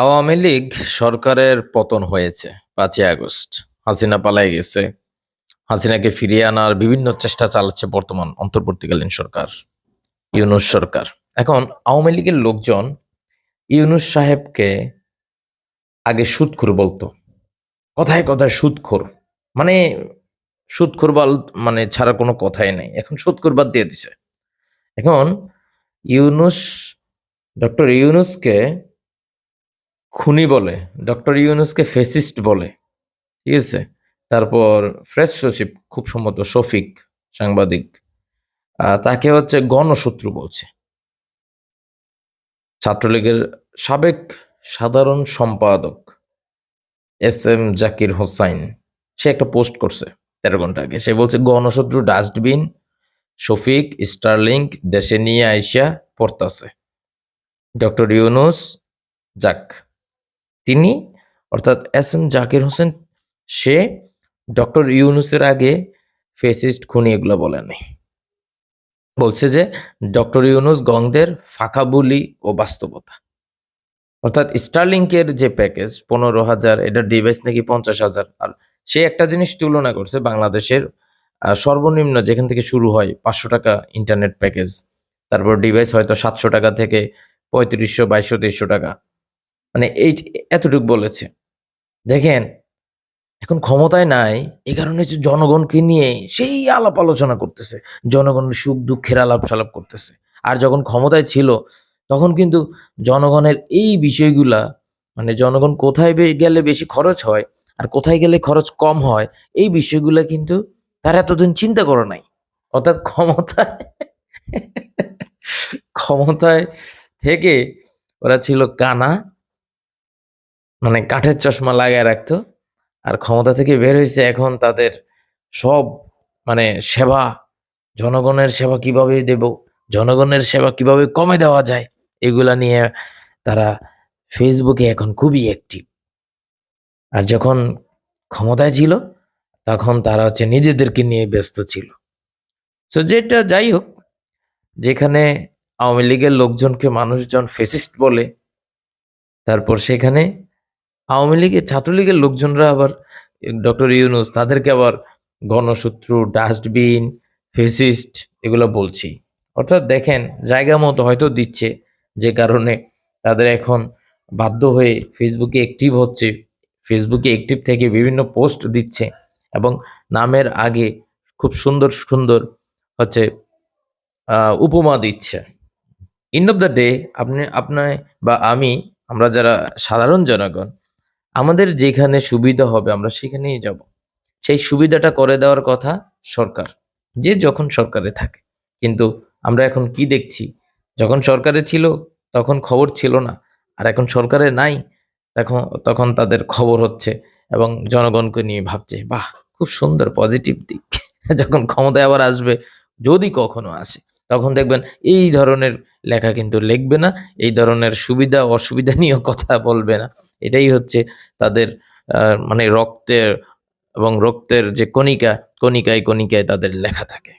আওয়ামী লীগ সরকারের পতন হয়েছে পাঁচই আগস্ট। হাসিনা পালাই গেছে। হাসিনাকে ফিরিয়ে আনার বিভিন্ন চেষ্টা চালাচ্ছে বর্তমান অন্তর্বর্তীকালীন সরকার, ইউনুস সরকার। এখন আওয়ামী লীগের লোকজন ইউনুস সাহেবকে আগে সুদখোর বলতো। কথায় কথায় সুদখোর মানে সুদখোর বল মানে ছাড়া কোনো কথাই নেই। এখন সুদখোর বাদ দিয়ে দিছে। এখন ইউনুস, ডক্টর ইউনুসকে খুনি বলে, ডক্টর ইউনুসকে ফেসিস্ট বলে। ঠিক আছে? তারপর ফ্রেশ সচিব, খুব সম্ভবত শফিক, সাংবাদিক তাকে হচ্ছে গণশত্রু বলছে। ছাত্রলীগের সাবেক সাধারণ সম্পাদক এস এম জাকির হোসাইন, সে একটা পোস্ট করছে তেরো ঘণ্টা আগে। সে বলছে, গণশত্রু ডাস্টবিন, শফিক, স্টারলিংক, দেশে নিয়ে আইসা পড়তাছে। ডক্টর ইউনুস, যাক। তিনি, অর্থাৎ এস এম জাকির হোসেন, সে ডক্টর ইউনুসের আগে ফেসিস্ট খুনি এগুলো বলেনি। বলছে যে ডক্টর ইউনুস গংদের ফাঁকা বুলি ও বাস্তবতা। অর্থাৎ স্টারলিংকের যে প্যাকেজ, পনেরো হাজার, এটা ডিভাইস নাকি পঞ্চাশ হাজার, আর সে একটা জিনিস তুলনা করছে বাংলাদেশের সর্বনিম্ন যেখান থেকে শুরু হয় পাঁচশো টাকা ইন্টারনেট প্যাকেজ, তারপর ডিভাইস হয়তো সাতশো টাকা থেকে পঁয়ত্রিশশো, বাইশশো, তেইশশো টাকা। মানে এই এতটুকু বলেছে। দেখেন, এখন ক্ষমতায় নাই, এই কারণে জনগণকে নিয়ে সেই আলাপ আলোচনা করতেছে, জনগণের সুখ দুঃখের আলাপ সালাপ করতেছে। আর যখন ক্ষমতায় ছিল, তখন কিন্তু জনগণের এই বিষয়গুলা মানে জনগণ কোথায় গেলে বেশি খরচ হয়, আর কোথায় গেলে খরচ কম হয়, এই বিষয়গুলা কিন্তু তারা এতদিন চিন্তা করে নাই। অর্থাৎ ক্ষমতায় ক্ষমতায় থেকে ওরা ছিল কানা মানে কাঠের চশমা লাগায় রাখতো। আর ক্ষমতা থেকে বের হয়েছে এখন তাদের সব মানে সেবা, জনগণের সেবা কীভাবে দেব, জনগণের সেবা কীভাবে কমে দেওয়া যায়, এগুলা নিয়ে তারা ফেসবুকে এখন খুবই অ্যাক্টিভ আর যখন ক্ষমতায় ছিল, তখন তারা হচ্ছে নিজেদেরকে নিয়ে ব্যস্ত ছিল। তো যেটা যাই হোক, যেখানে আওয়ামী লীগের লোকজনকে মানুষজন ফেসিস্ট বলে, তারপর সেখানে আওয়ামী লীগের ছাত্রলীগের লোকজনরা আবার ডক্টর ইউনুস, তাদেরকে আবার গণশত্রু, ডাস্টবিন, ফেসিস্ট এগুলো বলছি। অর্থাৎ দেখেন, জায়গা মতো হয়তো দিচ্ছে, যে কারণে তাদের এখন বাধ্য হয়ে ফেসবুকে অ্যাক্টিভ হচ্ছে, ফেসবুকে অ্যাক্টিভ থেকে বিভিন্ন পোস্ট দিচ্ছে এবং নামের আগে খুব সুন্দর সুন্দর হচ্ছে উপমা দিচ্ছে। এন্ড অফ দ্য ডে আপনি আপনার বা আমি, আমরা যারা সাধারণ জনগণ আমাদের যেখানে সুবিধা হবে আমরা সেখানেই যাব। সেই সুবিধাটা করে দেওয়ার কথা সরকার, যে যখন সরকারে থাকে। কিন্তু আমরা এখন কি দেখছি? যখন সরকারে ছিল, তখন খবর ছিল না। আর এখন সরকারে নাই, তখন তখন তাদের খবর হচ্ছে এবং জনগণকে নিয়ে ভাবছে, বাহ, খুব সুন্দর পজিটিভ দিক। যখন ক্ষমতায় আবার আসবে, যদি কখনো আসে, তখন দেখবেন এই ধরনের লেখা কিন্তু লিখবে না, এই ধরনের সুবিধা অসুবিধা নিয়েও কথা বলবে না। এটাই হচ্ছে তাদের মানে রক্তের এবং রক্তের যে কণিকা, কণিকায় কণিকায় তাদের লেখা থাকে।